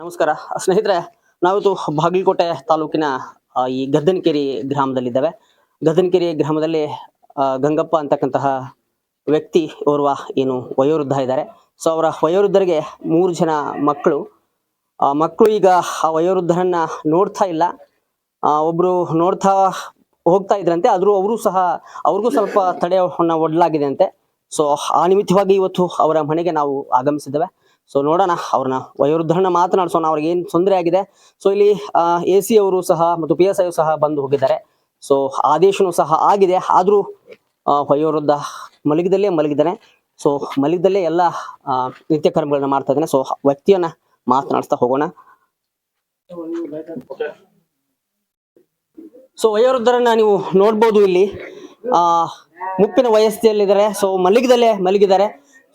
ನಮಸ್ಕಾರ. ಸ್ನೇಹಿತರೆ, ನಾವಿವತ್ತು ಬಾಗಲಕೋಟೆ ತಾಲೂಕಿನ ಈ ಗದ್ದನಕೆರೆ ಗ್ರಾಮದಲ್ಲಿದ್ದೇವೆ. ಗದ್ದನಕೆರೆ ಗ್ರಾಮದಲ್ಲಿ ಗಂಗಪ್ಪ ಅಂತಕ್ಕಂತಹ ವ್ಯಕ್ತಿ ಓರ್ವ ಏನು ವಯೋವೃದ್ಧ ಇದ್ದಾರೆ. ಸೊ ಅವರ ವಯೋವೃದ್ಧರಿಗೆ ಮೂರು ಜನ ಮಕ್ಕಳು. ಮಕ್ಕಳು ಈಗ ಆ ವಯೋವೃದ್ಧರನ್ನ ನೋಡ್ತಾ ಇಲ್ಲ. ಒಬ್ಬರು ನೋಡ್ತಾ ಹೋಗ್ತಾ ಇದ್ರಂತೆ, ಆದ್ರೂ ಅವರು ಸಹ, ಅವ್ರಿಗೂ ಸ್ವಲ್ಪ ತಡೆಯನ್ನ ಒಡ್ಲಾಗಿದೆ ಅಂತೆ ಸೊ ಆ ನಿಮಿತ್ತವಾಗಿ ಇವತ್ತು ಅವರ ಮನೆಗೆ ನಾವು ಆಗಮಿಸಿದ್ದೇವೆ. ಸೊ ನೋಡೋಣ, ಅವ್ರನ್ನ ವಯೋವೃದ್ಧರನ್ನ ಮಾತನಾಡಿಸೋಣ ಅವ್ರಿಗೆ ಏನು ತೊಂದರೆ ಆಗಿದೆ? ಸೊ ಇಲ್ಲಿ ಎ ಸಿ ಅವರು ಸಹ ಮತ್ತು ಪಿ ಎಸ್ ಐ ಸಹ ಬಂದು ಹೋಗಿದ್ದಾರೆ. ಸೊ ಆದೇಶನೂ ಸಹ ಆಗಿದೆ. ಆದರೂ ವಯೋವೃದ್ಧ ಮಲಗಿದಲ್ಲೇ ಮಲಗಿದ್ದಾನೆ. ಸೊ ಮಲಗಿದಲ್ಲೇ ಎಲ್ಲ ನಿತ್ಯ ಕರ್ಮಗಳನ್ನ ಮಾಡ್ತಾ ಇದ್ದಾನೆ. ಸೊ ವ್ಯಕ್ತಿಯನ್ನ ಮಾತನಾಡಿಸ್ತಾ ಹೋಗೋಣ. ಸೊ ವಯೋವೃದ್ಧರನ್ನ ನೀವು ನೋಡ್ಬೋದು ಇಲ್ಲಿ. ಆ, ಮುಪ್ಪಿನ ವಯಸ್ಸಿನಲ್ಲಿದ್ದಾರೆ. ಸೊ ಮಲಗಿದಲ್ಲೇ ಮಲಗಿದ್ದಾರೆ.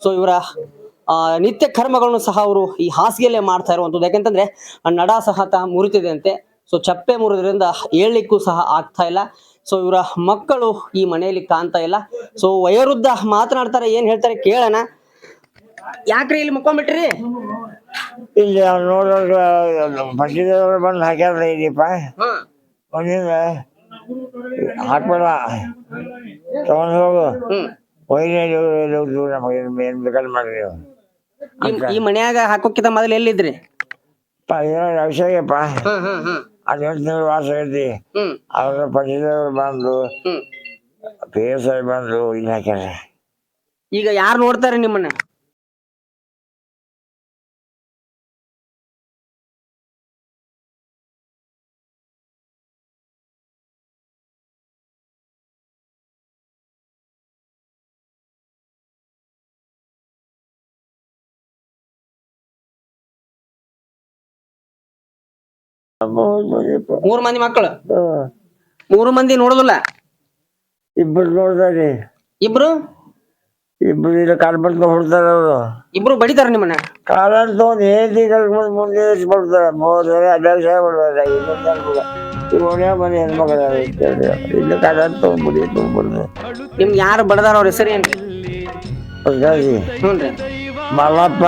ಸೊ ಇವರ ನಿತ್ಯ ಕರ್ಮಗಳನ್ನು ಸಹ ಅವರು ಈ ಹಾಸಿಗೆಯಲ್ಲೇ ಮಾಡ್ತಾ ಇರುವಂತದ್ದು ಯಾಕಂತಂದ್ರೆ ನಡ ಸಹ ತ ಮುರಿತಿದೆ ಅಂತೆ ಸೊ ಚಪ್ಪೆ ಮುರಿದ್ರಿಂದ ಹೇಳಲಿಕ್ಕೂ ಸಹ ಆಗ್ತಾ ಇಲ್ಲ. ಸೊ ಇವರ ಮಕ್ಕಳು ಈ ಮನೆಯಲ್ಲಿ ಕಾಣ್ತಾ ಇಲ್ಲ. ಸೊ ವಯೋವೃದ್ಧ ಮಾತನಾಡ್ತಾರೆ ಏನ್ ಹೇಳ್ತಾರೆ ಕೇಳೋಣ. ಯಾಕ್ರಿ ಇಲ್ಲಿ ಮುಕ್ಕೊಂಬಿಟ್ರಿ ಇಲ್ಲಿ ನೋಡೋರು ಬಂದು ಹಾಕ್ಯಾರ ಇದೀಪ ಹಾಕ್ಬೇಡ. ತಗೊಂಡು ಹೋಗು. ಹ್ಮ್. ಒಯ್ದು ನಮಗೆ ಏನ್ ಬೇಕಾದ್ರೆ ಮಾಡ್ರಿ ಈ- ಈ ಮನ್ಯಾಗ ಹಾಕೋಕ್ಕಿಂತ ಮೊದಲು ಎಲ್ಲಿದ್ರಿ? ಪ ಏನೋ ಅಭಿಷೇಕಪ್ಪ. ಹ್ಮ್ ಹ್ಮ್ ಹ್ಮ್. ಹದಿನೆಂಟು ತಿಂಗಳು ವಾಸ ಐತಿ. ಹ್ಮ್. ಅವ್ರ ಪಟ್ಟಿದವರು ಬಂದು ಹ್ಮ್. ಪಿ ಎಸ್ ಐ ಬಂದು ಇಲ್ಲ ಈಗ ಯಾರು ನೋಡ್ತಾರೆ ನಿಮ್ಮನ್ನ? ಮೂರ್ ಮಂದಿ ಮಕ್ಕಳು. ಮೂರು ಮಂದಿ ನೋಡುದಿಲ್ಲ? ಇಬ್ರು ನೋಡ್ದಾರಿ. ಇಬ್ರು? ಇಬ್ರು ಇಲ್ಲ ಕಾಲ್ ಬಂದು ಹೊಡ್ತಾರ ಅವರು. ಇಬ್ರು ಬಡಿತಾರ ನಿಮ್ಮನ್ನ? ಕಾಲ ತಗೊಂಡು ಕರ್ಕೊಂಡು ಮುಂದೆ ಮೂರು ಅಭ್ಯಾಸ ಮನೆ ಇಲ್ಲಿ ತಗೊಂಡ್ಬಿಡಿ ತಗೊಂಡ್ಬಿಡ್ದು. ನಿಮ್ಗೆ ಯಾರು ಬಡದಾರ ಅವ್ರ ಹೆಸರು ಏನ್ರಿ? ಹೊಸ್ದಾಗಿ ಹ್ಞೂನ್ರಿ ಮಲ್ಲಪ್ಪ.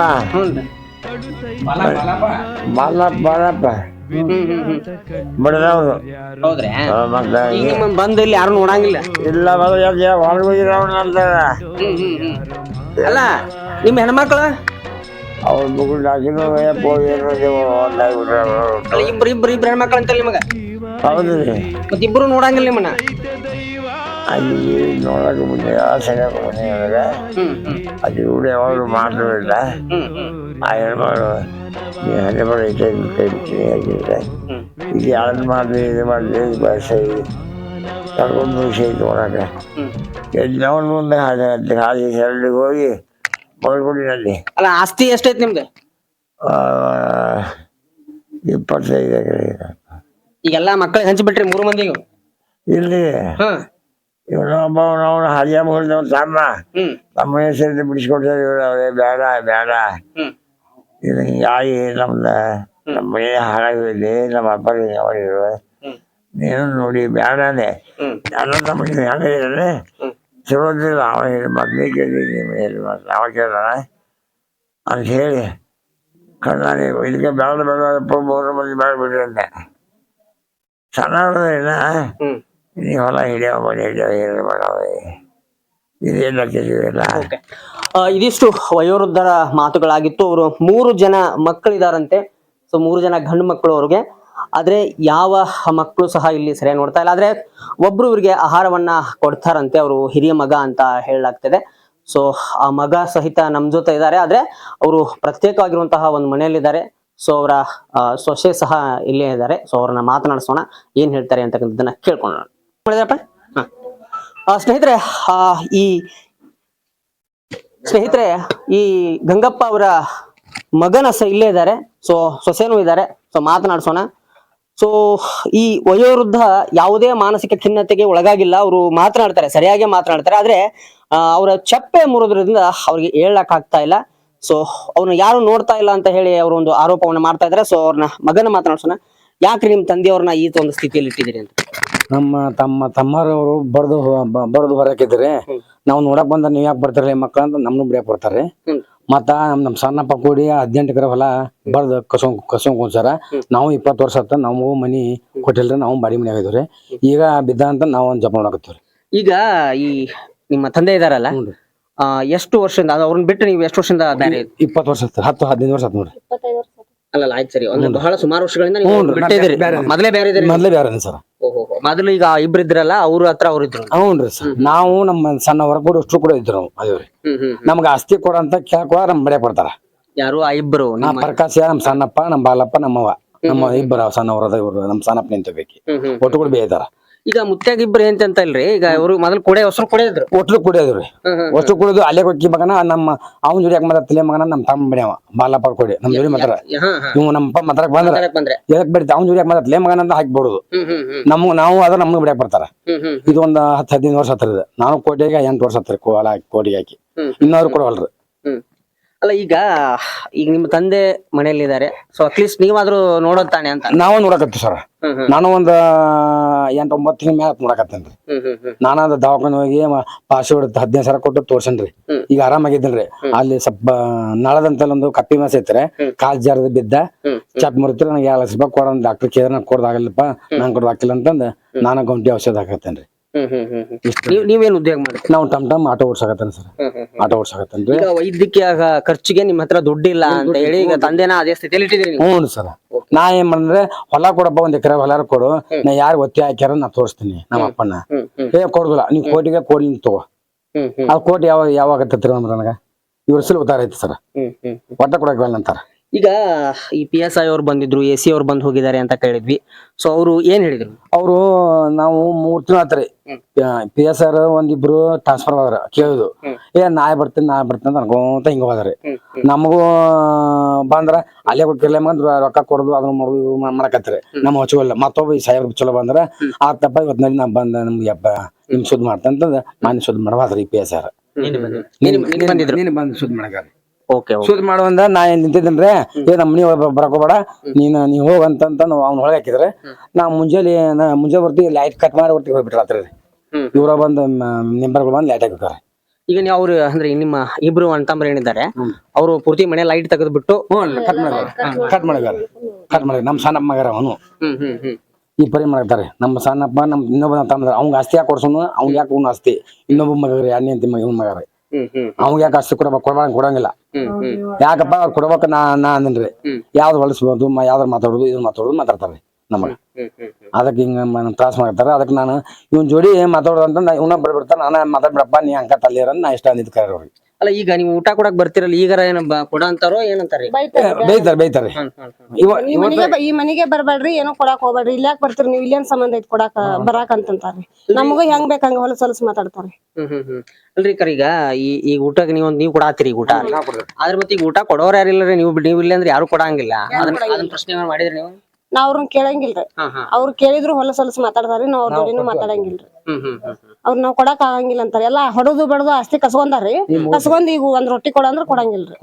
ಮಲ್ಲಪ್ಪ ಮಲ್ಲಪ್ಪ ಬಡದವ್ರು ಹೌದ್ರಿ? ಮತ್ತೆ ಈಗ ನಿಮ್ಮ ಬಂದು ಇಲ್ಲಿ ಯಾರು ನೋಡಂಗಿಲ್ಲ. ಇಲ್ಲ ಹೊರಗೆ ಅಂತಾರ ಅಲ್ಲ ನಿಮ್ಮ ಹೆಣ್ಮಕ್ಳು? ಅವ್ರ ಮಗು. ಅಲ್ಲ ಇಬ್ರು ಇಬ್ರು ಇಬ್ರು ಹೆಣ್ಮಕ್ಳು ಅಂತಲ್ಲ ನಿಮಗ? ಹೌದು ರೀ ಮತ್ ನೋಡಂಗಿಲ್ಲ ನಿಮ್ಮನ್ನ? ಅಲ್ಲಿ ನೋಡಕ್ಕೆ ಮುಂದೆ ಹ್ಮ್ ಹ್ಮ್. ಅದು ಕೂಡ ಯಾವಾಗಲೂ ಮಾತಾಡಿಲ್ಲ ಆ ಹೆಣ್ಮಗಳು ನೀ ಹಣ್ಣು ಮಾಡಿ ಕೈ ಕೈ ಬಿಡ್ತೀನಿ ಆಗಿದ್ರೆ ಹ್ಮ್. ಇದು ಯಾರು ಮಾಡಿ ಇದು ಬಳಸಿ ಕರ್ಕೊಂಡು ವಿಷಯ ತೊಗೊಳಕ್ಕೆ. ಎಲ್ಲವನ್ನ ಮುಂದೆ ಹಾಗೆ ಹಾಗೆ ಎರಡಿಗೆ ಹೋಗಿ ಮಲ್ಕೊಂಡಿನಲ್ಲಿ ಅಲ್ಲ ಆಸ್ತಿ ಎಷ್ಟೈತಿ ನಿಮ್ದು ಇಪ್ಪತ್ತೈದು ಎಕರೆ ಈಗೆಲ್ಲ ಮಕ್ಕಳಿಗೆ ಹಂಚಿಬಿಟ್ರಿ ಮೂರು ಮಂದಿಗೂ? ಇಲ್ಲಿ ಹ್ಮ್ ಇವನೊಬ್ಬ ಅವನು ಹರಿಯ ಮುಗಿದ ತಮ್ಮ ಹ್ಮ್ ನಮ್ಮ ಹೆಸರಿಂದ ಬಿಡಿಸ್ಕೊಡ್ತಾರೆ ಇವರು ಅವರೇ ಬೇಡ ಬೇಡ ಹ್ಮ್ ಇದು ಹಿಂಗಾಗಿ ನಮ್ದು ನಮ್ಮ ಮನೆ ಹಾಳಾಗಿದೆ ನಮ್ಮ ಅಪ್ಪ ಅವರಿರು ಹ್ಮ್ ನೀನು ನೋಡಿ ಬೇಡನೆ ಹ್ಮ್ ನಾನು ನಮ್ಮ ಹೆಂಗಿದ್ರೆ ಹ್ಮ್ ಸಿಗೋದಿಲ್ಲ ಅವ ಹೇಳಿ ಮೊದಲೇ ಕೇಳಿ ನಿಮ್ಮ ಹೇಳಿ ಮತ್ತೆ ಅವ ಕೇಳೋಣ ಅಂತ ಹೇಳಿ ಕಣ್ಣಾನೆ ಇದಕ್ಕೆ ಬೇಡ ಬೇಡಪ್ಪ ಮೂರು ಮಂದಿ ಬೇಡಬಿಡ್ರಿ ಅಂದೆ ಸಣ್ಣ ಹ್ಮ್ ನೀ ಹೊಲ ಹಿಡಿಯೋ ಮನೆ ಹಿಡಿಯೋ ಇದಿಷ್ಟು ವಯೋವೃದ್ಧರ ಮಾತುಗಳಾಗಿತ್ತು ಅವರು ಮೂರು ಜನ ಮಕ್ಕಳಿದಾರಂತೆ. ಸೊ ಮೂರು ಜನ ಗಂಡು ಮಕ್ಕಳು ಅವ್ರಿಗೆ. ಆದ್ರೆ, ಯಾವ ಮಕ್ಕಳು ಸಹ ಇಲ್ಲಿ ಸರಿಯಾಗಿ ನೋಡ್ತಾ ಇಲ್ಲ. ಆದ್ರೆ, ಒಬ್ರು ಇವ್ರಿಗೆ ಆಹಾರವನ್ನ ಕೊಡ್ತಾರಂತೆ. ಅವರು ಹಿರಿಯ ಮಗ ಅಂತ ಹೇಳಲಾಗ್ತದೆ. ಸೊ ಆ ಮಗ ಸಹಿತ ನಮ್ ಜೊತೆ ಇದ್ದಾರೆ. ಆದ್ರೆ, ಅವರು ಪ್ರತ್ಯೇಕವಾಗಿರುವಂತಹ ಒಂದು ಮನೆಯಲ್ಲಿದ್ದಾರೆ. ಸೊ ಅವರ ಸೊಸೆ ಸಹ ಇಲ್ಲೇ ಇದ್ದಾರೆ. ಸೊ ಅವ್ರನ್ನ ಮಾತನಾಡಿಸೋಣ. ಏನ್ ಹೇಳ್ತಾರೆ ಅಂತಕ್ಕಂಥದ್ದನ್ನ ಕೇಳ್ಕೊಳ್ಳೋಣ. ಮಾಡಿದ್ರಪ್ಪ? ಆ, ಸ್ನೇಹಿತರೆ ಆ, ಈ ಸ್ನೇಹಿತರೆ ಈ ಗಂಗಪ್ಪ ಅವರ ಮಗನ ಸ ಇಲ್ಲೇ ಇದ್ದಾರೆ. ಸೊ ಸೊಸೆನೂ ಇದ್ದಾರೆ. ಸೊ ಮಾತನಾಡ್ಸೋಣ. ಸೊ ಈ ವಯೋವೃದ್ಧ ಯಾವುದೇ ಮಾನಸಿಕ ಖಿನ್ನತೆಗೆ ಒಳಗಾಗಿಲ್ಲ. ಅವರು ಮಾತನಾಡ್ತಾರೆ ಸರಿಯಾಗಿ ಮಾತನಾಡ್ತಾರೆ. ಆದ್ರೆ ಅವರ ಚಪ್ಪೆ ಮುರಿದ್ರಿಂದ ಅವ್ರಿಗೆ ಹೇಳಕ್ ಆಗ್ತಾ ಇಲ್ಲ. ಸೊ ಅವ್ರನ್ನ ಯಾರು ನೋಡ್ತಾ ಇಲ್ಲ ಅಂತ ಹೇಳಿ ಅವರು ಒಂದು ಆರೋಪವನ್ನು ಮಾಡ್ತಾ ಇದ್ದಾರೆ. ಸೊ ಅವ್ರನ್ನ ಮಗನ ಮಾತನಾಡ್ಸೋಣ. ಯಾಕ್ರಿ ನಿಮ್ ತಂದೆಯವ್ರನ್ನ ಈ ಒಂದು ಸ್ಥಿತಿಯಲ್ಲಿ ಇಟ್ಟಿದ್ದೀರಿ ಅಂತ? ನಮ್ಮ ತಮ್ಮ ತಮ್ಮರವರು ಬರ್ದು ಬರ್ದು ಬರಕಿದ್ರೆ ಹೊರಕಿದ್ರೆ ನಾವು ನೋಡಕ್ ಬಂದ ನೀವ್ ಯಾಕೆ ಬರ್ತಾರಲ್ಲ ಮಕ್ಕಳು ಅಂತ ನಮ್ನು ಬಿಡಕ್ ಬರ್ತಾರೆ. ಹ್ಮ್. ಮತ್ತ ನಮ್ ನಮ್ ಸಣ್ಣಪ್ಪ ಕೂಡಿ ಹದಿನೆಂಟು ಎಕರೆ ಹೊಲ ಬರ್ದು ಕಸೋ ಕಸ್ಕೊಂಡ್ ಕುಂಸಾರ ನಾವು ಇಪ್ಪತ್ತು ವರ್ಷ ಆತ ನಾವು ಮನಿ ಕೊಟ್ಟಿಲ್ರಿ ನಾವು ಬಾಡಿ ಮನೆ ಆಗಿದ್ರಿ ಈಗ ಬಿದ್ದ ಅಂತ ನಾವು ಒಂದ್ ಜಪ ಮಾಡಕತ್ತೀವ್ರಿ ಈಗ ಈ ನಿಮ್ಮ ತಂದೆ ಇದಾರಲ್ಲ ಆ, ಎಷ್ಟು ವರ್ಷದಿಂದ ಅದು ಅವ್ರನ್ನ ಬಿಟ್ಟು ನೀವು ಎಷ್ಟು ವರ್ಷದಿಂದ ಬೇರೆ? ಇಪ್ಪತ್ತು ವರ್ಷ ಆತ ಹತ್ತು ಹದಿನೈದು ವರ್ಷ ಆತ್ ನೋಡ್ರಿ. ಅಲ್ಲ ಆಯ್ತು ಸರಿ. ಒಂದು ಬಹಳ ಸುಮಾರು ವರ್ಷಗಳಿಂದ ನೀವು ಮೊದಲೇ ಬೇರೆ ಇದ್ದೀರಿ ಮೊದ್ಲೇ ಬೇರೆ ಸರ್. ಮೊದಲು ಈಗ ಇಬ್ರು ಇದ್ರಲ್ಲ ಅವ್ರ ಹತ್ರ ಅವ್ರು ಇದ್ರು. ಹೌನ್ರಿ ಸರ್. ನಾವು ನಮ್ಮ ಸಣ್ಣ ಹೊರಗೂಡು ಕೂಡ ಅಷ್ಟು ಕೂಡ ಇದ್ರು ನಾವು ಅದೇವ್ರಿ ನಮ್ಗೆ ಆಸ್ತಿ ಕೊಡಂತ ಅಂತ ಕೇಳ್ಕೊ ನಮ್ ಬಡಿಯ ಕೊಡ್ತಾರ. ಯಾರು? ಆ ಇಬ್ರು ನಾ ಪ್ರಕಾಶ್ ನಮ್ ಸಣ್ಣಪ್ಪ ನಮ್ ಬಾಲಪ್ಪ ನಮ್ಮವ್ವ ನಮ್ಮ ಇಬ್ಬರು ಹೊರದ ಇವ್ರು ನಮ್ ಸಣ್ಣಪ್ಪ ನಿಂತಬೇಕಿ ಒಟ್ಟು ಕೂಡ ಬೇಯ್ತಾರ ಈಗ ಮುತ್ಯಾಗ ಇಬ್ರು ಏನ್ ಅಂತ ಇಲ್ರಿ? ಈಗ ಅವರು ಮೊದಲು ಕೊಡೆ ಹೊಸರು ಕೊಡೆ ಒಟ್ಲು ಕುಡಿಯೋದ್ರಿ ಒಟ್ಟು ಕುಡಿದು ಅಲ್ಲೇ ಕೊಕ್ಕಿ ಮಗನ ನಮ್ಮ ಅವ್ನ ಜೋಡಿ ಯಾಕೆ ಮಾತಾಡ್ತಿಲ್ಲ ಮಗನ ನಮ್ಮ ತಮ್ಮ ಬಡಿಯವ ಬಾಲಪ್ಪ ಕೊಡಿ ನಮ್ ಜೋಡಿ ಮಾತಾಡ. ಇವ್ ನಮ್ಮಪ್ಪ ಮಾತಾಡಕ್ ಬಂದ್ರ ಬಂದ್ರೆ. ಎದಕ್ ಬಿಡ್ತಿ? ಅವ್ನ ಜೋಡಿ ಯಾಕೆ ಮಾತಾಡ್ತಿಲ್ಲ ಮಗನ ಅಂತ ಹಾಕ್ಬಿಡುದು ನಮ್ಗ್ ನಾವು ಅದ್ರ ನಮ್ಗೆ ಬಿಡಕ್ ಬರ್ತಾರ. ಇದು ಒಂದ್ ಹತ್ತು ಹದಿನೈದು ವರ್ಷ ಹತ್ತಿರದ ನಾನು ಕೋಟಿಗೆ ಎಂಟು ವರ್ಷ ಹತ್ತಿರ ಕೋಲ ಹಾಕಿ ಕೋಟಿಗೆ ಹಾಕಿ. ಹ್ಮ್. ಇನ್ನೋರು ಕೊಡವಲ್ರಿ ಅಲ್ಲ ಈಗ ಈಗ ನಿಮ್ಮ ತಂದೆ ಮನೆಯಲ್ಲಿದ್ದಾರೆ. ಸೊ ಅಟ್ಲೀಸ್ಟ್ ನೀವಾದ್ರೂ ನೋಡೋದ್ ತಾನೆ ಅಂತ. ನಾವು ನೋಡಕತ್ತೀವಿ ಸರ್. ನಾನು ಒಂದ್ ಎಂಟು ಒಂಬತ್ತು ತಿಂಗಳ ಮ್ಯಾಲ ನೋಡಕತ್ತೇನ್ರಿ ನಾನು ಅದ ದವಾಖಾನೆ ಹೋಗಿ ಪಾಸ್ವರ್ಡ್ ಹದಿನೈದು ಸಾವಿರ ಕೊಟ್ಟು ತೋರ್ಸನ್ರಿ. ಈಗ ಆರಾಮಾಗಿದ್ದೀನ್ರಿ ಅಲ್ಲಿ ಸ್ವಲ್ಪ ನಳದಂತಲ್ಲಿ ಒಂದು ಕಪ್ಪಿ ಮಾಸ ಐತ್ರಿ. ಕಾಲ್ ಜಾರದ ಬಿದ್ದ. ಚಪ್ ಮುರಿತ್ರಿ ನನಗೆ ಎರಡು ಲಕ್ಷ ರೂಪಾಯಿ ಕೊಡೋಣ ಡಾಕ್ಟರ್ ಕೇಳಿದ್ರೆ ನಾನು ಕೊಡೋದಾಗಲ್ಲಪ್ಪ ನಂಗೆ ಕೊಡೋದಾಗಿಲ್ಲ ಅಂತಂದ್ ನಾನು ಗೌಂಟಿ ಔಷಧ ಹಾಕತ್ತೇನ್ರಿ. ನೀವ್ ನೀವೇನ್ ಉದ್ಯೋಗ ಮಾಡಿ? ನಾವು ಟಮ್ ಟಮ್ ಆಟೋ ಓಡ್ಸಕತ್ತೇನೆ ಸರ್. ಆಟೋ ಓಡ್ಸಕತ್ತೇನ್ರಿ. ಈಗ ವೈದ್ಯಕೀಯ ಖರ್ಚಿಗೆ ನಿಮ್ ಹತ್ರ ದುಡ್ಡಿಲ್ಲ ಅಂತ ಹೇಳಿ ಈಗ ತಂದೆನ ಅದೇ ಸ್ಥಿತಿಯಲ್ಲಿ ಇಟ್ಟಿದ್ದೀರಿ ನೀವು. ಹ್ಞೂ ಸರ್. ನಾ ಏನ್ ಮಾಡಿದ್ರೆ ಹೊಲ ಕೊಡಪ್ಪ ಒಂದ್ ಎಕರೆ ಹೊಲ ಕೊಡು. ನಾ ಯಾರು ಒತ್ತಿ ಹಾಕ್ಯಾರ ನಾ ತೋರಿಸ್ತೀನಿ ನಮ್ಮ ಅಪ್ಪನ. ಹ್ಮ್ ಹ್ಮ್. ಏ ಕೊಡುದಿಲ್ಲ. ನೀವು ಕೋಟಿಗೆ ಕೋಟಿ ತಗೋ. ಹ್ಮ್ ಹ್ಮ್. ಆ ಕೋಟಿ ಯಾವ ಯಾವಾಗ ಹತ್ತತ್ರಿ ಅಂದ್ರೆ ಇವ್ರ ಈ ವರ್ಷದಲ್ಲಿ ಉತ್ತಾರ ಐತಿ ಸರ್. ಹ್ಮ್ ಹ್ಮ್ ಹ್ಮ್. ಒಟ್ಟ ಕೊಡಕ್ ಅಂತಾರ. ಈಗ ಈ ಪಿ ಎಸ್ ಐ ಅವ್ರು ಬಂದಿದ್ರು ಎ ಸಿ ಅವ್ರು ಬಂದು ಹೋಗಿದ್ದಾರೆ ಅಂತ ಕೇಳಿದ್ವಿ. ಸೊ ಅವರು ಏನ್ ಹೇಳಿದ್ರು? ಅವರು ನಾವು ಮೂರ್ ತಿಂಗಳ ಆತ್ರಿ. ಪಿ ಎಸ್ ಆರ್ ಒಂದಿಬ್ರು ಟ್ರಾನ್ಸ್ಫರ್ ಆದ್ರ ಕೇಳುದು. ಏ ನಾಯ್ ಬರ್ತೀನಿ ನಾಯ್ ಬರ್ತೀನಿ ಅಂತ ಅನ್ಕೊಂತ ಹಿಂಗ ಹೋದ್ರಿ. ನಮಗೂ ಬಂದ್ರ ಅಲ್ಲೇ ಹೋಗಿರ್ಲಿ ಅಂದ್ರ ರೊಕ್ಕ ಕೊಡುದು ಅದನ್ನ ಮಾಡೋದು ಮಾಡಕತ್ರಿ ನಮ್ಮ ಹಚ್ಚುವಲ್ಲ ಮತ್ತೊಬ್ಬ ಈ ಸಾಹೇಬ್ರು ಚಲೋ ಬಂದ್ರ ಆತಪ್ಪ ಇವತ್ ನಡಿ ನಾ ಬಂದ ನಮ್ಗೆ ಹಬ್ಬ ನಿಮ್ ಸುದ್ದಿ ಮಾಡ್ತಂತಂದ ಮಾನ್ಯ ಸುದ್ದಿ ಮಾಡವಾದ್ರಿ ಪಿ ಎಸ್ ಆರ್ ನೀನು. ನೀನು- ನೀನು ಬಂದಿದ್ರು. ನೀನು ಬಂದು ಸುದ್ದಿ ಮಾಡಕ ಓಕೆ ಸುದ್ದಿ ಮಾಡುವಂದ ನಾ ಏನ್ ನಿಂತಿದ್ರೆ ಏ ನಮ್ಮ ಮನಿ ಬರಕೋಬೇಡ ನೀನ್ ನೀ ಹೋಗಂತ ಅಂತಂತ ಅವ್ನ ಒಳಗೆ ಹಾಕಿದ್ರೆ. ನಾ ಮುಂಜಾನೆ ನಾ ಮುಂಜಾನೆ ಬರ್ತೀವಿ ಲೈಟ್ ಕಟ್ ಮಾಡಿ ಬರ್ತೀವಿ ಹೋಗ್ಬಿಟ್ರಿ ರಾತ್ರಿ. ಇವ್ರ ಬಂದ್ ಮೆಂಬರ್ಗಳು ಬಂದ್ ಲೈಟ್ ಹಾಕಿರ್ತಾರೆ. ಈಗ ನೀವು ಅವ್ರು ಅಂದ್ರೆ ನಿಮ್ಮ ಇಬ್ರು ಅಂತಂಬ್ರ ಏನಿದ್ದಾರೆ. ಅವರು ಪೂರ್ತಿ ಮನೆ ಲೈಟ್ ತೆಗೆದು ಬಿಟ್ಟು ಕಟ್ ಮಾಡಿದಾರೆ ಕಟ್ ಮಾಡಿದಾರೆ ಕಟ್ ಮಾಡಿ ನಮ್ಮ ಸಣ್ಣ ಮಗರ ಅವನು. ಈ ಪರಿ ಮಾಡ್ತಾರೆ. ನಮ್ಮ ಸಣ್ಣಪ್ಪ ನಮ್ಮ ಇನ್ನೊಬ್ಬ ತಮ್ಮ ಅವ್ನಿಗೆ ಆಸ್ತಿ ಯಾಕೆ ಕೊಡ್ಸೋನು? ಅವ್ನ್ ಯಾಕೆ ಅವ್ನು ಆಸ್ತಿ? ಇನ್ನೊಬ್ಬ ಮಗ ಎರಡನೇ ಅಂತ ಮಗ ಇವ್ನ ಮಗ ಅವ್ನಿಗೆ ಯಾಕೆ ಅಷ್ಟು ಕೊಡ್ಬೇಕು ಕೊಡ್ಬಾರ ಕೊಡಂಗಿಲ್ಲ. ಯಾಕಪ್ಪ ಅವ್ರು ಕೊಡ್ಬೇಕು ನಾ ನಾ ಅಂದ್ರಿ. ಯಾವ್ದು ಹೊಲಿಸ್ಬೋದು ಯಾವ್ದಾರು ಮಾತಾಡೋದು ಇದನ್ನ ಮಾತಾಡೋದು ಮಾತಾಡ್ತಾರೆ ನಮಗೆ ಅದಕ್ಕೆ ಹಿಂಗ ತ್ರಾಸ ಮಾಡ್ತಾರೆ. ಅದಕ್ಕೆ ನಾನು ಇವನ್ ಜೋಡಿ ಮಾತಾಡೋದು ಅಂತ ಇವನ ಬಿಡ್ಬಿಡ್ತಾನೆ ನಾನು ಮಾತಾಡ್ಬಿಡಪ್ಪ ನೀ ಅಂಕ ತಲ್ಲಿರ ನಾ ಇಷ್ಟ ಅಂದಿದ್ ಕರೆ ಅವ್ರಿಗೆ. ಅಲ್ಲ ಈಗ ನೀವು ಊಟ ಕೊಡಕ್ ಬರ್ತಿರಲ್ಲ ಈಗ ಏನ ಕೊಡ ಅಂತಾರೋ ಏನಂತಾರಿ? ಬೈತಾರೆ. ಈ ಮನಿಗೆ ಬ- ಈ ಮನಿಗೆ ಬರ್ಬೇಡ್ರಿ ಏನೋ ಕೊಡಾಕ್ ಹೋಗ್ಬೇಡ್ರಿ. ಯಾಕೆ ಬರ್ತೀರಿ ನೀವು? ಇಲ್ಲೇನ್ ಸಂಬಂಧ ಐತಿ ಕೊಡಾಕ ಬರಾಕ ಅಂತಂತಾರ್ರಿ. ನಮಗೂ ಹೆಂಗ್ ಬೇಕಂಗ ಹಂಗ ಹೊಲಸ್ ಹೊಲಸ್ ಮಾತಾಡ್ತಾರ್ರಿ. ಹ್ಮ್ ಹ್ಮ್ ಹ್ಮ್. ಅಲ್ರಿ ಕರ್ ಈಗ ಈ ಊಟಕ್ಕೆ ನೀವು ನೀವು ಕೊಡಾತೀರಿ ಈಗ ಊಟ? ಆದ್ರೆ ಮತ್ತೆ ಈಗ ಊಟ ಕೊಡೋರ್ ಯಾರಿಲ್ಲ ನೀವು ನೀವು ಇಲ್ಲ ಅಂದ್ರೆ ಯಾರು ಕೊಡಂಗಿಲ್ಲ. ಅದನ್ನ ಪ್ರಶ್ನೆ ಮಾಡಿದ್ರಿ ನೀವು? ನಾವ್ ಅವ್ರನ್ನ ಕೇಳಂಗಿಲ್ರಿ. ಅವ್ರು ಕೇಳಿದ್ರು ಹೊಲಸ್ ಹೊಲಸ್ ಮಾತಾಡ್ತಾರ್ರಿ ನಾವ್ ಅವ್ರ ಜೋಡಿನೂ ಮಾತಾಡಂಗಿಲ್ರಿ. ಹ್ಮ್ ಹ್ಮ್. ಅವ್ರ ನಾವ್ ಕೊಡಕ್ ಆಗಂಗಿಲ್ಲ ಅಂತಾರೆ. ಎಲ್ಲಾ ಹೊಡದು ಬಡದು ಆಸ್ತಿ ಕಸ್ಕೊಂಡಾರ್ರಿ. ಕಸ್ಕೊಂಡ್ ಈಗ ಒಂದ್ ರೊಟ್ಟಿ ಕೊಡಂದ್ರ ಕೊಡಂಗಿಲ್ರಿ.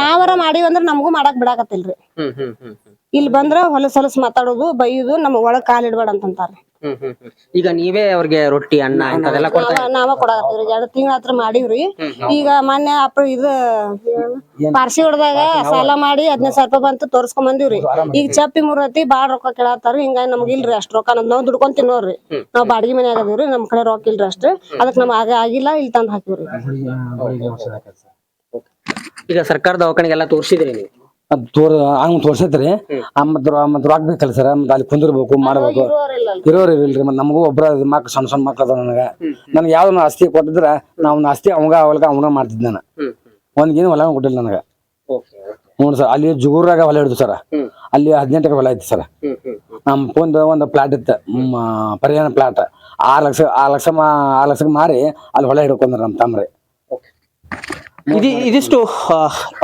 ನಾವರ ಮಾಡಿವಂದ್ರ ನಮಗೂ ಮಾಡಾಕ್ ಬಿಡಾಕತ್ತಿಲ್ರಿ. ಇಲ್ಲಿ ಬಂದ್ರ ಹೊಲಸ್ ಹೊಲಸ್ ಮಾತಾಡೋದು ಬೈಯುದು ನಮ್ ಒಳಗ್ ಕಾಲ್ ಇಡ್ಬೇಡ ಅಂತಂತಾರ. ಹ್ಮ್ ಹ್ಮ್ ಹ್ಮ್. ಈಗ ನೀವೇ ಅವ್ರಿಗೆ ರೊಟ್ಟಿ ಅನ್ನ ಇಂಥದೆಲ್ಲ ಕೊಡ್ತಾ ನಾವ ನಾವ ಕೊಡಾಕತ್ತೀವ್ರಿ ಎರಡ್ ತಿಂಗಳ ಹತ್ರ ಮಾಡಿವ್ರಿ. ಈಗ ಮೊನ್ನೆ ಅಪ್ಪ ಇದ ಪಾರ್ಸಿ ಹೊಡ್ದಾಗ ಸಾಲ ಮಾಡಿ ಹದಿನೈದು ಸಾವಿರ ರೂಪಾಯಿ ಬಂತು ತೋರ್ಸ್ಕೊಂಡ್ ಬಂದಿವ್ರಿ ಈಗ ಚಪ್ಪಿ ಮುರತಿ ಬಾಳ್ ರೊಕ್ಕ ಕೇಳತ್ತಾರ. ಹಿಂಗಾಗಿ ನಮ್ಗ್ ಇಲ್ರಿ ಅಷ್ಟ್ ರೊಕ್ಕ. ನಮ್ದ್ ನಾವ್ ದುಡ್ಕೊಂಡ್ ತಿನ್ನೋರ್ರಿ. ನಾವ್ ಬಾಡಿಗೆ ಮನೆ ಆಗದಿವ್ರಿ ನಮ್ ಕಡೆ ರೊಕ್ಕ ಇಲ್ರಿ ಅಷ್ಟ್. ಅದಕ್ ನಮ್ ಆಗ ಆಗಿಲ್ಲ ಇಲ್ಲಿ ತಂದ್ ಹಾಕಿವ್ರಿ. ಈಗ ಸರ್ಕಾರ ದವಾಖಾನೆಗೆಲ್ಲ ತೋರಿಸಿದ್ರಿ ನೀವು? ಅದ್ ತೋರ್ ಹಂಗ್ ತೋರ್ಸೈತ್ರಿ. ಮತ್ ಮತ್ ರೊಕ್ಕ ಬೇಕಲ್ಲ ಸರ್ ಮತ್ ಅಲ್ಲಿ ಕುಂದಿರ್ಬೇಕು ಮಾಡ್ಬೇಕು. ಇರೋರು ಇರಲ್ರಿ ಮತ್ ನಮಗೂ ಒಬ್ರ ಮಕ್ಳು ಸಣ್ಣ ಸಣ್ಣ ಮಕ್ಳು ಅದ ನನಗ. ನನ್ಗೆ ಯಾವ್ದನ್ನ ಆಸ್ತಿ ಕೊಟ್ಟಿದ್ರ ನಾವ್ ಆಸ್ತಿ ಅವಂಗ ಅವಲ್ಗ ಅವನ ಮಾಡ್ತಿದ್ ನಾನು. ಒಂದ್ ಒಂದ್ಗೇನು ಹೊಲ ಕೊಟ್ಟಿಲ್ಲ ನನಗ. ಹ್ಞೂ ಸರ್ ಅಲ್ಲಿ ಜುಗೂರಾಗ ಹೊಲ ಹಿಡಿದು ಸರ್. ಅಲ್ಲಿ ಹದಿನೆಂಟಕ್ಕೆ ಹೊಲ ಐತಿ ಸರ್. ನಮ್ಮ ಒಂದು ಒಂದು ಪ್ಲಾಟ್ ಇತ್ತು ಪರಿಹಾರ ಪ್ಲಾಟ್. ಆರು ಲಕ್ಷ ಆರು ಲಕ್ಷ ಮಾ ಆರು ಲಕ್ಷಕ್ಕೆ ಮಾರಿ ಅಲ್ಲಿ ಹೊಲ ಹಿಡ್ಕೊಂಡ್ರ ನಮ್ಮ ತಮ್ರಿ. ಇದಿ ಇದಿಷ್ಟು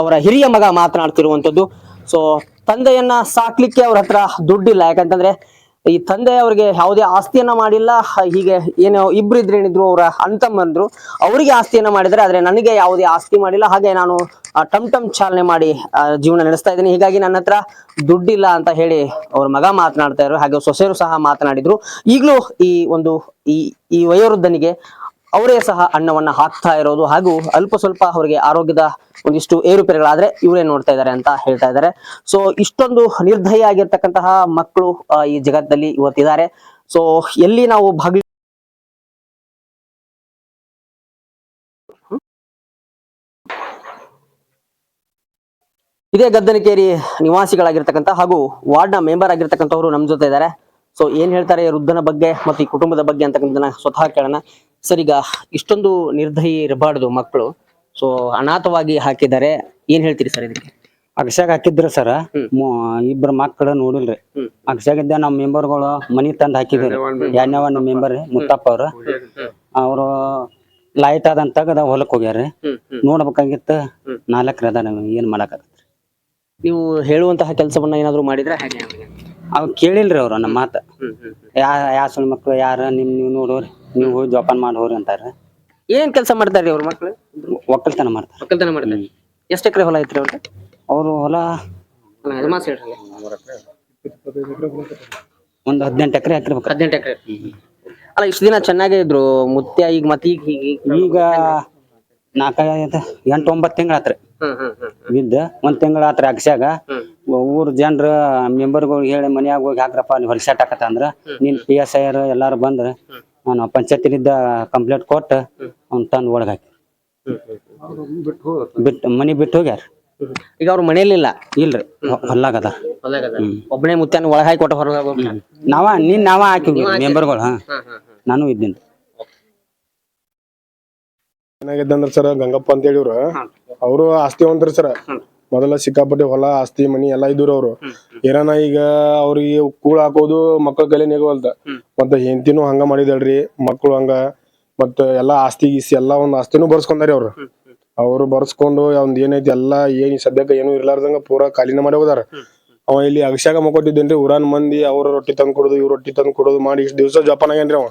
ಅವರ ಹಿರಿಯ ಮಗ ಮಾತನಾಡ್ತಿರುವಂತದ್ದು ಸೊ ತಂದೆಯನ್ನ ಸಾಕ್ಲಿಕ್ಕೆ ಅವ್ರ ಹತ್ರ ದುಡ್ಡಿಲ್ಲ. ಯಾಕಂತಂದ್ರೆ, ಈ ತಂದೆ ಅವ್ರಿಗೆ ಯಾವುದೇ ಆಸ್ತಿಯನ್ನ ಮಾಡಿಲ್ಲ. ಹೀಗೆ ಏನೋ ಇಬ್ರು ಇದ್ರೇನಿದ್ರು ಅವರ ಅಣ್ತಮ್ಮಂದ್ರು ಅವರಿಗೆ ಆಸ್ತಿಯನ್ನ ಮಾಡಿದ್ರೆ ಆದ್ರೆ ನನಗೆ ಯಾವುದೇ ಆಸ್ತಿ ಮಾಡಿಲ್ಲ. ಹಾಗೆ ನಾನು ಟಮ್ ಟಮ್ ಚಾಲನೆ ಮಾಡಿ ಜೀವನ ನಡೆಸ್ತಾ ಇದ್ದೀನಿ. ಹೀಗಾಗಿ ನನ್ನ ಹತ್ರ ದುಡ್ಡಿಲ್ಲ ಅಂತ ಹೇಳಿ ಅವ್ರ ಮಗ ಮಾತನಾಡ್ತಾ ಇದ್ರು. ಹಾಗೆ ಸೊಸೆಯರು ಸಹ ಮಾತನಾಡಿದ್ರು. ಈಗಲೂ ಈ ಒಂದು, ಈ ಈ ವಯೋವೃದ್ಧನಿಗೆ ಅವರೇ ಸಹ ಅನ್ನವನ್ನ ಹಾಕ್ತಾ ಇರೋದು ಹಾಗೂ ಅಲ್ಪ ಸ್ವಲ್ಪ ಅವರಿಗೆ ಆರೋಗ್ಯದ ಒಂದಿಷ್ಟು ಏರುಪೇರುಗಳಾದ್ರೆ ಇವರೇ ನೋಡ್ತಾ ಇದ್ದಾರೆ ಅಂತ ಹೇಳ್ತಾ ಇದ್ದಾರೆ. ಸೊ ಇಷ್ಟೊಂದು ನಿರ್ಧಯ ಆಗಿರ್ತಕ್ಕಂತಹ ಮಕ್ಕಳು ಈ ಜಗತ್ತಲ್ಲಿ ಇವತ್ತಿದ್ದಾರೆ. ಸೊ ಎಲ್ಲಿ ನಾವು ಭಾಗ ಇದೇ ಗದ್ದನಕೇರಿ ನಿವಾಸಿಗಳಾಗಿರ್ತಕ್ಕಂಥ ಹಾಗೂ ವಾರ್ಡ್ನ ಮೆಂಬರ್ ಆಗಿರ್ತಕ್ಕಂಥವ್ರು ನಮ್ಮ ಜೊತೆ ಇದ್ದಾರೆ. ಸೊ ಏನ್ ಹೇಳ್ತಾರೆ ವೃದ್ಧನ ಬಗ್ಗೆ ಮತ್ತು ಈ ಕುಟುಂಬದ ಬಗ್ಗೆ ಅಂತಕ್ಕಂಥ ಸ್ವತಃ ಕೇಳೋಣ. ಸರ್ ಈಗ ಇಷ್ಟೊಂದು ನಿರ್ದಯಿ ಇರಬಾರ್ದು ಮಕ್ಕಳು ಸೊ ಅನಾಥವಾಗಿ ಹಾಕಿದ್ದಾರೆ. ಏನ್ ಹೇಳ್ತೀರಿ ಸರ್ ಇದಕ್ಕೆ ಅಗಸ್ಯಾಗ ಹಾಕಿದ್ರು ಸರ್. ಇಬ್ರು ಮಕ್ಕಳು ನೋಡಿಲ್ರಿ. ಅಗಸ್ಯಾಗಿದ್ದ ನಮ್ಮ ಮೆಂಬರ್ಗಳು ಮನಿ ತಂದ್ ಹಾಕಿದ್ರು ಯಾನ್ಯವ ನಮ್ಮ ಮೆಂಬರ್ ಮುತ್ತಪ್ಪ ಅವ್ರು. ಅವರು ಲೈಟ್ ಆದಂತ ಹೊಲಕ್ ಹೋಗ್ಯಾರ. ನೋಡ್ಬೇಕಾಗಿತ್ತ. ನಾಲ್ಕರ ಅದ ಏನ್ ಮಾಡಕ್ ನೀವು ಹೇಳುವಂತಹ ಕೆಲಸವನ್ನ ಏನಾದ್ರು ಮಾಡಿದ್ರೆ? ಹಾಗೆ ಅವ್ ಕೇಳಿಲ್ರಿ ಅವ್ರ ನಮ್ಮ ಮಾತ. ಯಾ ಯಾ ಸುಳ್ಳು ಮಕ್ಳು ಯಾರ ನಿಮ್ ನೀವು ನೋಡೋರಿ. ನೀವು ಹೋಗಿ ಜೋಪಾನ ಮಾಡೋರಿ ಅಂತಾರ ಏನ್ ಕೆಲಸ ಮಾಡ್ತಾರೆ ಅವ್ರ ಮಕ್ಳು? ಒಕ್ಕಲ್ತನ ಮಾಡ್ತಾರ ಒಕ್ಕಲ್ತನ ಮಾಡ್ತಾರೆ ಎಷ್ಟು ಎಕರೆ ಹೊಲ ಐತ್ರಿ ಅವ್ರಿಗೆ ಅವರು ಹೊಲ ಹೇಳ್ರಿ ಒಂದ್ ಹದಿನೆಂಟು ಎಕರೆ ಹಾಕಿರ್ಬೇಕು ಹದಿನೆಂಟು ಎಕರೆ. ಅಲ್ಲ ಇಷ್ಟು ದಿನ ಚೆನ್ನಾಗೇ ಇದ್ರು ಮುತ್ಯ ಈಗ ಮತ್ತೆ ಈಗ ಈಗ ನಾಲ್ಕ ನಾಲ್ಕೈದು ಎಂಟು ಒಂಬತ್ತು ತಿಂಗಳ ಆತ್ರಿ. ಬಿದ್ದ ಒಂದ್ ತಿಂಗಳ ಆತ್ರಿ ಅಗಸ್ಯಾಗ. ಊರ್ ಜನರ ಮೆಂಬರ್ಗಳು ಹೇಳಿ ಮನ್ಯಾಗ ಹೋಗಿ ಹಾಕ್ರಪ್ಪ ನೀವು ಹೊಲಸಾಟ ಹಾಕತ್ತ ಅಂದ್ರ ನೀನ್ ಪಿ ಎಸ್ ಐ ಎಲ್ಲಾರು ಬಂದ್ರ ನಾನು ಪಂಚಾಯತಿನಿಂದ ಕಂಪ್ಲೇಂಟ್ ಕೊಟ್ಟು ಅವ್ನ ತಂದು ಒಳಗೆ ಹಾಕಿ. ಬಿಟ್ಟು ಮನಿ ಬಿಟ್ಟು ಹೋಗ್ಯಾರ. ಈಗ ಅವ್ರ ಮನೆಯಲ್ಲಿಲ್ಲ ಇಲ್ರಿ ಹೊಲ್ಲಾಗದ ಒಬ್ಬನೇ ಮುತ್ಯಾನ ಒಳಗೆ ಹಾಕಿ ಕೊಟ್ಟು ಹೊರಗ. ನಾವ ನೀನ್ ನಾವ ಹಾಕಿ ಮೆಂಬರ್ಗಳು ಹಾ. ನಾನು ಇದ್ದೀನಿ. ಏನಾಗಿದ್ದಂದ್ರ ಸರ್ ಗಂಗಪ್ಪ ಅಂತ ಹೇಳಿವ್ರ ಅವರು ಆಸ್ತಿ ಹೊಂದ್ರಿ ಸರ್ ಮೊದಲ ಸಿಕ್ಕಾಪಟ್ಟೆ ಹೊಲ ಆಸ್ತಿ ಮನಿ ಎಲ್ಲಾ ಇದ್ರು ಅವ್ರು. ಏನಾನ ಈಗ ಅವ್ರಿಗೆ ಕೂಳ್ ಹಾಕೋದು ಮಕ್ಕಳ ಕೈಲಿ ನೆಗೋಲ್ದ ಮತ್ತ ಹೆಂಡತಿನೂ ಹಂಗ ಮಾಡಿದಳ್ರಿ ಮಕ್ಕಳು ಹಂಗ. ಮತ್ತ ಎಲ್ಲಾ ಆಸ್ತಿ ಗೀಸ್ತಿ ಎಲ್ಲಾ ಒಂದ್ ಆಸ್ತಿನೂ ಬರ್ಸ್ಕೊಂಡಾರಿ ಅವ್ರು. ಅವ್ರು ಬರ್ಸ್ಕೊಂಡು ಅವ್ನ್ ಏನೈತಿ ಎಲ್ಲಾ ಏನ್ ಸದ್ಯಕ್ಕೆ ಏನು ಇರ್ಲಾರ್ದಂಗ ಪೂರಾ ಖಾಲಿನ ಮಾಡಿ ಹೋದಾರ. ಅವ ಇಲ್ಲಿ ಅಗಶಾಗ ಮಕ್ಕೊಟ್ಟಿದ್ದೇನ್ರಿ ಉರಾನ್ ಮಂದಿ ಅವ್ರ ರೊಟ್ಟಿ ತಂದ್ ಕೊಡೋದು ಇವ್ರ ರೊಟ್ಟಿ ತಂದ್ ಕೊಡೋದು ಮಾಡಿ ಇಷ್ಟ ದಿವಸ ಜಪಾನ್ ಆಗ್ಯಾನ್ರಿ ಅವ.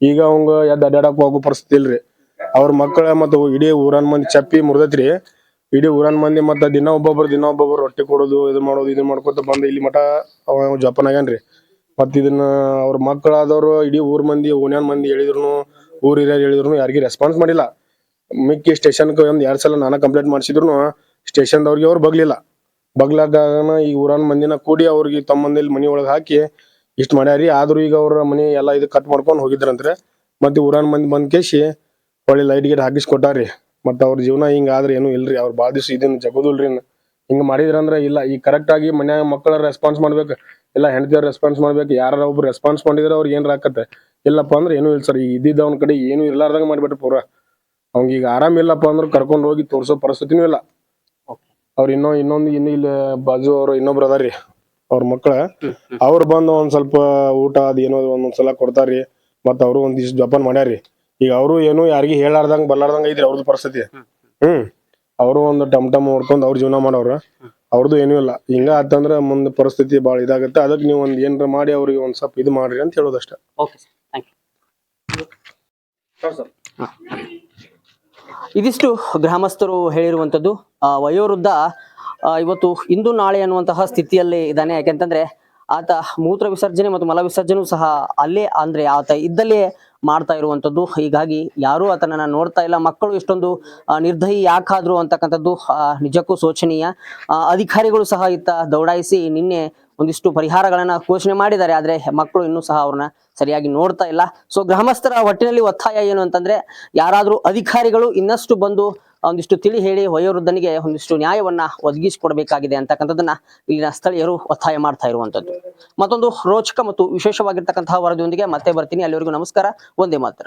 ಈಗ ಅವಂಗ ಎದ್ ಅಡ್ಯಾಡಕ್ ಹೋಗೋ ಪರಿಸ್ಥಿತಿ ಇಲ್ರಿ. ಅವ್ರ ಮಕ್ಕಳ ಮತ್ತ ಇಡೀ ಊರನ್ ಮಂದಿ ಚಪ್ಪಿ ಮುರ್ದೈತ್ರಿ. ಇಡೀ ಊರನ್ ಮಂದಿ ಮತ್ತೆ ದಿನ ಒಬ್ಬೊಬ್ರು ದಿನ ಒಬ್ಬೊಬ್ರು ರೊಟ್ಟಿ ಕೊಡೋದು, ಇದು ಮಾಡೋದು, ಇದು ಮಾಡ್ಕೊತ ಬಂದ್ ಇಲ್ಲಿ ಮಠ, ಅವ ಜೋಪಾನ ಆಗ್ಯಾನ್ರಿ. ಮತ್ ಇದನ್ನ ಅವ್ರ ಮಕ್ಕಳಾದವ್ರು ಇಡೀ ಊರ್ ಮಂದಿ, ಓಣ್ಯಾನ್ ಮಂದಿ ಹೇಳಿದ್ರು ಊರ್ ಹಿರಿಯರ್ ಹೇಳಿದ್ರು ಯಾರಿಗೂ ರೆಸ್ಪಾನ್ಸ್ ಮಾಡಿಲ್ಲ. ಮಿಕ್ಕಿ ಸ್ಟೇಷನ್ ಒಂದ್ ಎರಡ್ ಸಲ ನಾನ ಕಂಪ್ಲೇಂಟ್ ಮಾಡಿಸಿದ್ರು ಸ್ಟೇಷನ್ ದವ್ರಿಗೆ ಅವ್ರು ಬಗ್ಲಿಲ್ಲ. ಬಗ್ಲಾದಾಗನ ಈ ಊರನ್ ಮಂದಿನ ಕೂಡಿ ಅವ್ರಿಗೆ ತಮ್ಮಂದಿಲ್ ಮನಿ ಒಳಗ್ ಹಾಕಿ ಇಷ್ಟ್ ಮಾಡ್ಯಾರಿ. ಆದ್ರೂ ಈಗ ಅವ್ರ ಮನಿ ಎಲ್ಲಾ ಇದು ಕಟ್ ಮಾಡ್ಕೊಂಡ್ ಹೋಗಿದ್ರಂತ್ರಿ, ಮತ್ತೆ ಊರನ್ ಮಂದಿ ಬಂದ್ ಕೇಸಿ ಹೊಳ್ಳಿ ಲೈಟ್ ಗಿಟ್ ಹಾಕಿಸ್ ಕೊಟ್ಟಾರಿ ಮತ್ತ ಅವ್ರ ಜೀವನ ಹಿಂಗ ಆದ್ರೆ ಏನು ಇಲ್ರಿ. ಅವ್ರ ಬಾಳ ದಿವಸ ಇದನ್ನ ಜಗದುಲ್ರಿ ಹಿಂಗ ಮಾಡಿದ್ರ ಮಾಡಿದ್ರಂದ್ರ ಇಲ್ಲ, ಈ ಕರೆಕ್ಟ್ ಆಗಿ ಮನ್ಯಾಗ ಮಕ್ಕಳ ರೆಸ್ಪಾನ್ಸ್ ಮಾಡ್ಬೇಕು. ಇಲ್ಲ, ಹೆಂಡತಿಯವ್ರ ರೆಸ್ಪಾನ್ಸ್ ಮಾಡ್ಬೇಕು. ಯಾರ ಒಬ್ರು ರೆಸ್ಪಾನ್ಸ್ ಮಾಡಿದ್ರೆ ಅವ್ರಿಗೆ ಏನ್ ಆಕತ್ತೆ. ಇಲ್ಲಪ್ಪ ಅಂದ್ರೆ ಏನು ಇಲ್ಲ ಸರ್. ಇದ್ದಿದ್ದ ಅವ್ನ ಕಡೆ ಏನು ಇರ್ಲಾರ್ದಂಗ ಮಾಡ್ಬಿಟ್ರು ಪೂರ. ಅವ್ನಿಗೆ ಈಗ ಆರಾಮ ಇಲ್ಲಪ್ಪ ಅಂದ್ರೆ ಕರ್ಕೊಂಡು ಹೋಗಿ ತೋರ್ಸೋ ಪರಿಸ್ಥಿತಿನೂ ಇಲ್ಲ. ಅವ್ರ ಇನ್ನೊ, ಇನ್ನೊಂದು, ಇನ್ನು ಇಲ್ಲಿ ಬಾಜು ಅವ್ರು ಇನ್ನೊಬ್ರು ಅದಾರಿ ಅವ್ರ ಮಕ್ಳ. ಅವ್ರು ಬಂದು ಒಂದ್ ಸ್ವಲ್ಪ ಊಟ ಅದ್ ಏನೋ ಒಂದೊಂದ್ಸಲ ಕೊಡ್ತಾರ್ರಿ. ಮತ್ತ ಅವರು ಒಂದಿಷ್ಟು ಜಪಾನ್ ಮಾಡ್ಯಾರಿ ಈಗ ಅವರು ಏನು ಯಾರಿಗೂ ಹೇಳಾರ್ದಂಗ ಬರ್ಲಾರ್ದಂಗ ಐತ್ರಿ ಅವ್ರದ್ದು ಪರಿಸ್ಥಿತಿ. ಹ್ಮ್ ಅವರು ಒಂದು ಟಮ್ ಟಮ್ ಹೊಡ್ಕೊಂಡು ಅವ್ರ ಜೀವನ ಮಾಡೋರು. ಅವ್ರದ್ದು ಏನೂ ಇಲ್ಲ. ಹಿಂಗ ಆತಂದ್ರ ಮುಂದೆ ಪರಿಸ್ಥಿತಿ ಬಾಳ ಇದಾಗತ್ತೆ. ಅದಕ್ಕೆ ನೀವು ಒಂದ್ ಏನಾರ ಮಾಡಿ ಅವ್ರಿಗೆ ಒಂದ್ ಸ್ವಲ್ಪ ಇದು ಮಾಡ್ರಿ ಅಂತ ಹೇಳೋದಷ್ಟೇ ಓಕೆ ಸರ್. ಥ್ಯಾಂಕ್ ಯು ಇದಿಷ್ಟು ಗ್ರಾಮಸ್ಥರು ಹೇಳಿರುವಂತದ್ದು ಆ, ವಯೋವೃದ್ಧ ಆ, ಇವತ್ತು ಇಂದು ನಾಳೆ ಅನ್ನುವಂತಹ ಸ್ಥಿತಿಯಲ್ಲಿ ಇದ್ದಾನೆ. ಯಾಕೆಂತಂದ್ರೆ ಆತ ಮೂತ್ರ ವಿಸರ್ಜನೆ ಮತ್ತು ಮಲ ವಿಸರ್ಜನೆ ಸಹ ಅಲ್ಲೇ ಅಂದ್ರೆ ಆತ ಇದ್ದಲ್ಲೇ ಮಾಡ್ತಾ ಇರುವಂಥದ್ದು. ಹೀಗಾಗಿ ಯಾರೂ ಆತನನ್ನು ನೋಡ್ತಾ ಇಲ್ಲ. ಮಕ್ಕಳು ಇಷ್ಟೊಂದು ನಿರ್ದಯಿ ಯಾಕಾದ್ರು ಅಂತಕ್ಕಂಥದ್ದು ನಿಜಕ್ಕೂ ಶೋಚನೀಯ. ಅಧಿಕಾರಿಗಳು ಸಹ ಇತ್ತ ದೌಡಾಯಿಸಿ ನಿನ್ನೆ ಒಂದಿಷ್ಟು ಪರಿಹಾರಗಳನ್ನ ಘೋಷಣೆ ಮಾಡಿದ್ದಾರೆ, ಆದ್ರೆ ಮಕ್ಕಳು ಇನ್ನೂ ಸಹ ಅವ್ರನ್ನ ಸರಿಯಾಗಿ ನೋಡ್ತಾ ಇಲ್ಲ. ಸೊ ಗ್ರಾಮಸ್ಥರ ಒಟ್ಟಿನಲ್ಲಿ ಒತ್ತಾಯ ಏನು ಅಂತಂದ್ರೆ, ಯಾರಾದ್ರೂ ಅಧಿಕಾರಿಗಳು ಇನ್ನಷ್ಟು ಬಂದು ಒಂದಿಷ್ಟು ತಿಳಿ ಹೇಳಿ ವಯೋವೃದ್ಧನಿಗೆ ಒಂದಿಷ್ಟು ನ್ಯಾಯವನ್ನ ಒದಗಿಸಿಕೊಡಬೇಕಾಗಿದೆ ಅಂತಕ್ಕಂಥದ್ದನ್ನ ಇಲ್ಲಿನ ಸ್ಥಳೀಯರು ಒತ್ತಾಯ ಮಾಡ್ತಾ ಇರುವಂತದ್ದು. ಮತ್ತೊಂದು ರೋಚಕ ಮತ್ತು ವಿಶೇಷವಾಗಿರ್ತಕ್ಕಂತಹ ವರದಿಯೊಂದಿಗೆ ಮತ್ತೆ ಬರ್ತೀನಿ. ಅಲ್ಲಿವರೆಗೂ ನಮಸ್ಕಾರ. ಒಂದೇ ಮಾತ್ರ.